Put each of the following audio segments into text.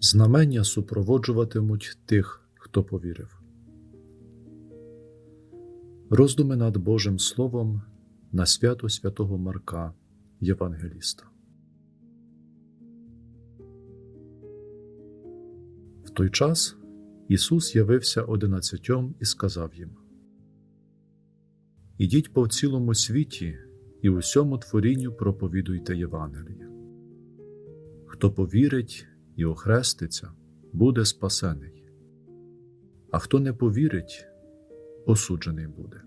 Знамення супроводжуватимуть тих, хто повірив. Роздуми над Божим Словом на свято святого Марка Євангеліста. В той час Ісус явився одинадцятьом і сказав їм: Ідіть по цілому світі і усьому творінню проповідуйте Євангеліє. Хто повірить і охреститься, буде спасений, а хто не повірить, осуджений буде.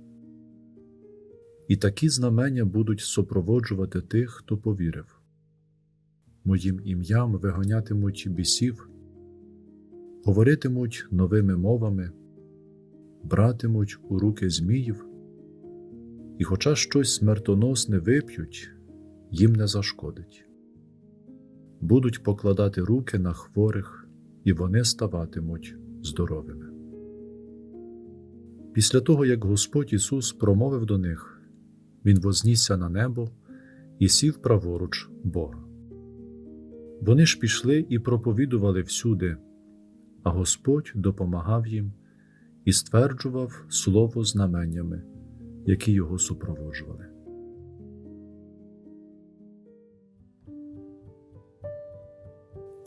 І такі знамення будуть супроводжувати тих, хто повірив. Моїм ім'ям виганятимуть бісів, говоритимуть новими мовами, братимуть у руки зміїв, і, хоча щось смертоносне вип'ють, їм не зашкодить. Будуть покладати руки на хворих, і вони ставатимуть здоровими. Після того, як Господь Ісус промовив до них, Він вознісся на небо і сів праворуч Бога. Вони ж пішли і проповідували всюди, а Господь допомагав їм і стверджував слово знаменнями, які його супроводжували.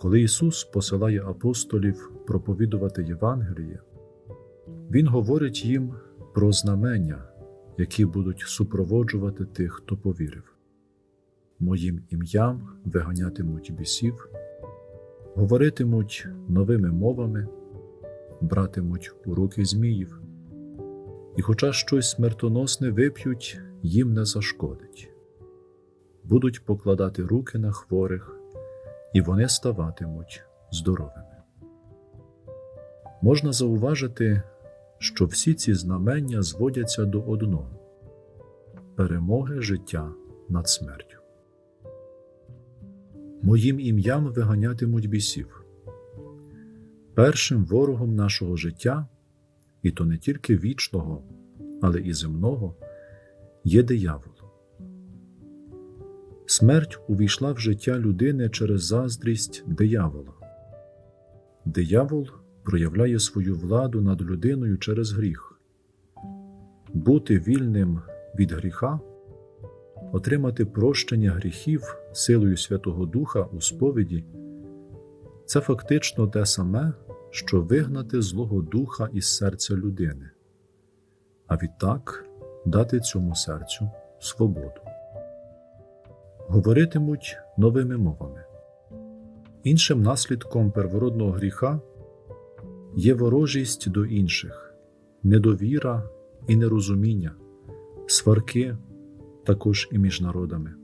Коли Ісус посилає апостолів проповідувати Євангеліє, Він говорить їм про знамення, які будуть супроводжувати тих, хто повірив. Моїм ім'ям виганятимуть бісів, говоритимуть новими мовами, братимуть у руки зміїв, і, хоча щось смертоносне вип'ють, їм не зашкодить, будуть покладати руки на хворих і вони ставатимуть здоровими. Можна зауважити, що всі ці знамення зводяться до одного перемоги життя над смертю. Моїм ім'ям виганятимуть бісів. Першим ворогом нашого життя, і то не тільки вічного, але і земного, є диявол. Смерть увійшла в життя людини через заздрість диявола. Диявол проявляє свою владу над людиною через гріх. Бути вільним від гріха, отримати прощення гріхів силою Святого Духа у сповіді це фактично те саме, що вигнати Злого Духа із серця людини, а відтак дати цьому серцю свободу говоритимуть новими мовами. Іншим наслідком первородного гріха є ворожість до інших, недовіра і нерозуміння, сварки також і між народами.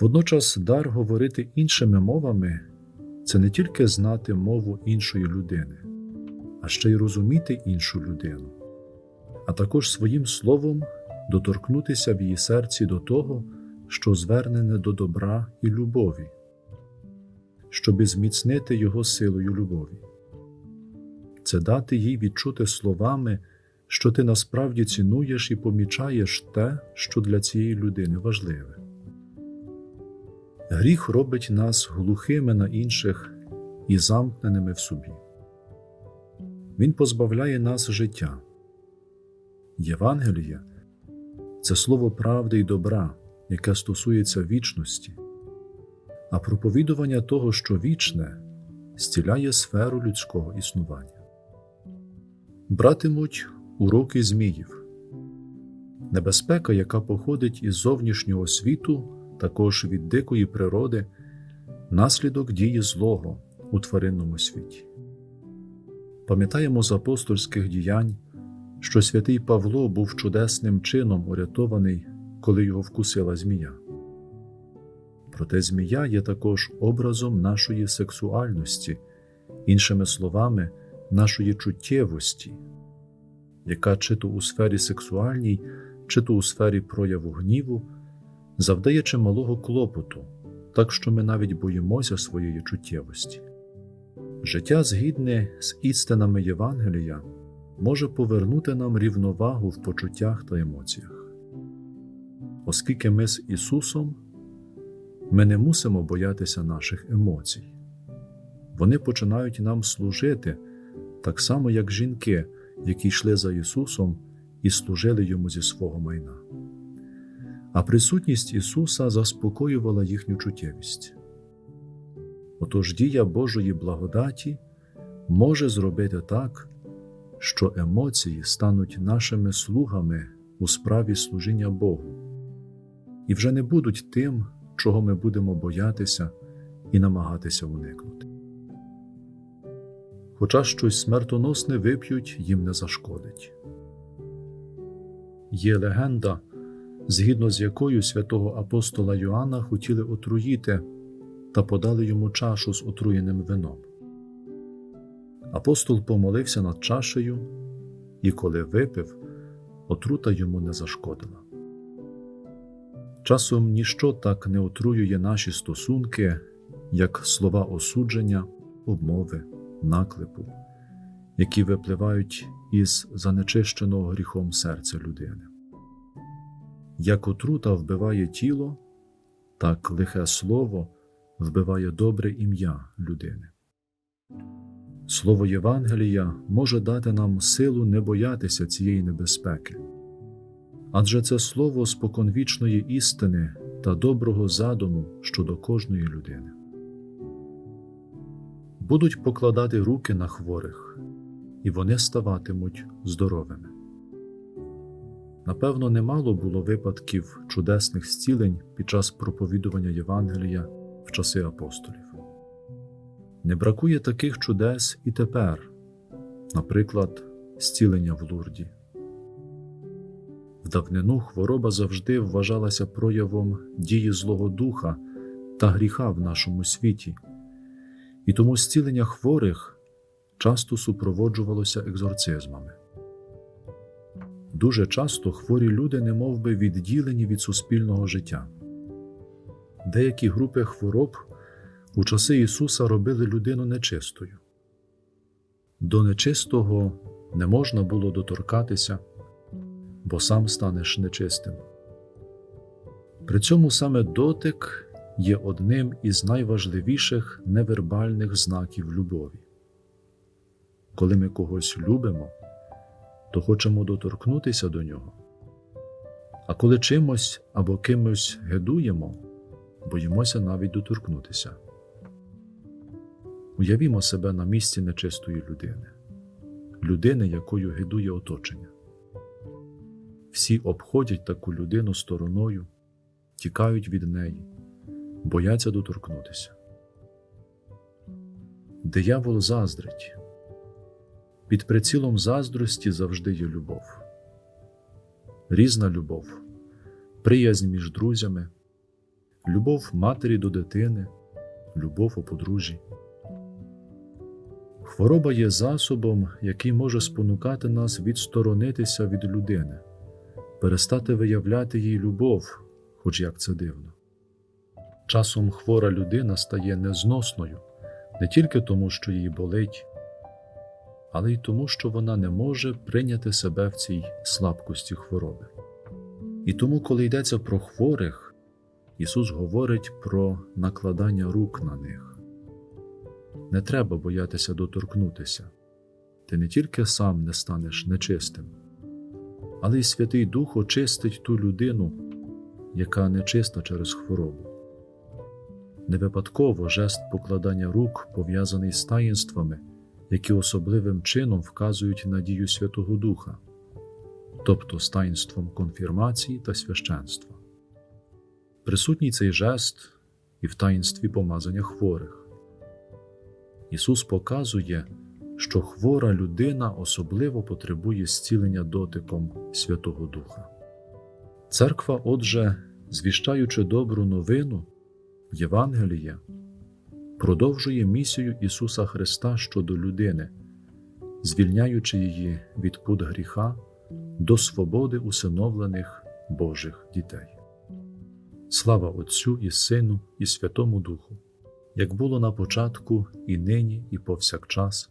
Водночас дар говорити іншими мовами це не тільки знати мову іншої людини, а ще й розуміти іншу людину, а також своїм словом доторкнутися в її серці до того що звернене до добра і любові, щоби зміцнити його силою любові, це дати їй відчути словами, що ти насправді цінуєш і помічаєш те, що для цієї людини важливе. Гріх робить нас глухими на інших і замкненими в собі. Він позбавляє нас життя. Євангелія це слово правди й добра, яке стосується вічності, а проповідування того, що вічне, зціляє сферу людського існування. Братимуть уроки зміїв, небезпека, яка походить із зовнішнього світу, також від дикої природи, наслідок дії злого у тваринному світі. Пам'ятаємо з апостольських діянь, що святий Павло був чудесним чином урятований коли його вкусила змія. Проте змія є також образом нашої сексуальності, іншими словами, нашої чуттєвості, яка чи то у сфері сексуальній, чи то у сфері прояву гніву, завдає чималого клопоту, так що ми навіть боїмося своєї чуттєвості. Життя, згідне з істинами Євангелія, може повернути нам рівновагу в почуттях та емоціях. Оскільки ми з Ісусом, ми не мусимо боятися наших емоцій, вони починають нам служити, так само, як жінки, які йшли за Ісусом і служили йому зі свого майна. А присутність Ісуса заспокоювала їхню чуттєвість. Отож дія Божої благодаті може зробити так, що емоції стануть нашими слугами у справі служіння Богу, і вже не будуть тим, чого ми будемо боятися і намагатися уникнути. Хоча щось смертоносне вип'ють, їм не зашкодить. Є легенда, згідно з якою святого апостола Йоанна хотіли отруїти та подали йому чашу з отруєним вином. Апостол помолився над чашею, і коли випив, отрута йому не зашкодила. Часом ніщо так не отруює наші стосунки, як слова осудження, обмови, наклепу, які випливають із занечищеного гріхом серця людини. Як отрута вбиває тіло, так лихе слово вбиває добре ім'я людини. Слово Євангелія може дати нам силу не боятися цієї небезпеки, адже це слово споконвічної істини та доброго задуму щодо кожної людини. Будуть покладати руки на хворих, і вони ставатимуть здоровими. Напевно, немало було випадків чудесних зцілень під час проповідування Євангелія в часи апостолів. Не бракує таких чудес і тепер, наприклад, зцілення в Лурді. Давнину хвороба завжди вважалася проявом дії Злого Духа та гріха в нашому світі, і тому зцілення хворих часто супроводжувалося екзорцизмами. Дуже часто хворі люди не би відділені від суспільного життя. Деякі групи хвороб у часи Ісуса робили людину нечистою. До нечистого не можна було доторкатися, бо сам станеш нечистим. При цьому саме дотик є одним із найважливіших невербальних знаків любові. Коли ми когось любимо, то хочемо доторкнутися до нього. А коли чимось або кимось гидуємо, боїмося навіть доторкнутися. Уявімо себе на місці нечистої людини, людини, якою гидує оточення. Всі обходять таку людину стороною, тікають від неї, бояться доторкнутися. Диявол заздрить. Під прицілом заздрості завжди є любов, різна любов, приязнь між друзями, любов матері до дитини, любов у подружжі. Хвороба є засобом, який може спонукати нас відсторонитися від людини, перестати виявляти їй любов, хоч як це дивно. Часом хвора людина стає незносною не тільки тому, що їй болить, але й тому, що вона не може прийняти себе в цій слабкості хвороби. І тому, коли йдеться про хворих, Ісус говорить про накладання рук на них. Не треба боятися доторкнутися. Ти не тільки сам не станеш нечистим, але й Святий Дух очистить ту людину, яка нечиста через хворобу. Не випадково жест покладання рук пов'язаний з таїнствами, які особливим чином вказують на дію Святого Духа, тобто з таїнством конфірмації та священства. Присутній цей жест і в таїнстві помазання хворих. Ісус показує, що хвора людина особливо потребує зцілення дотиком Святого Духа. Церква, отже, звіщаючи добру новину, Євангелія, продовжує місію Ісуса Христа щодо людини, звільняючи її від пут гріха до свободи усиновлених Божих дітей. Слава Отцю і Сину, і Святому Духу! як було на початку, і нині, і повсякчас,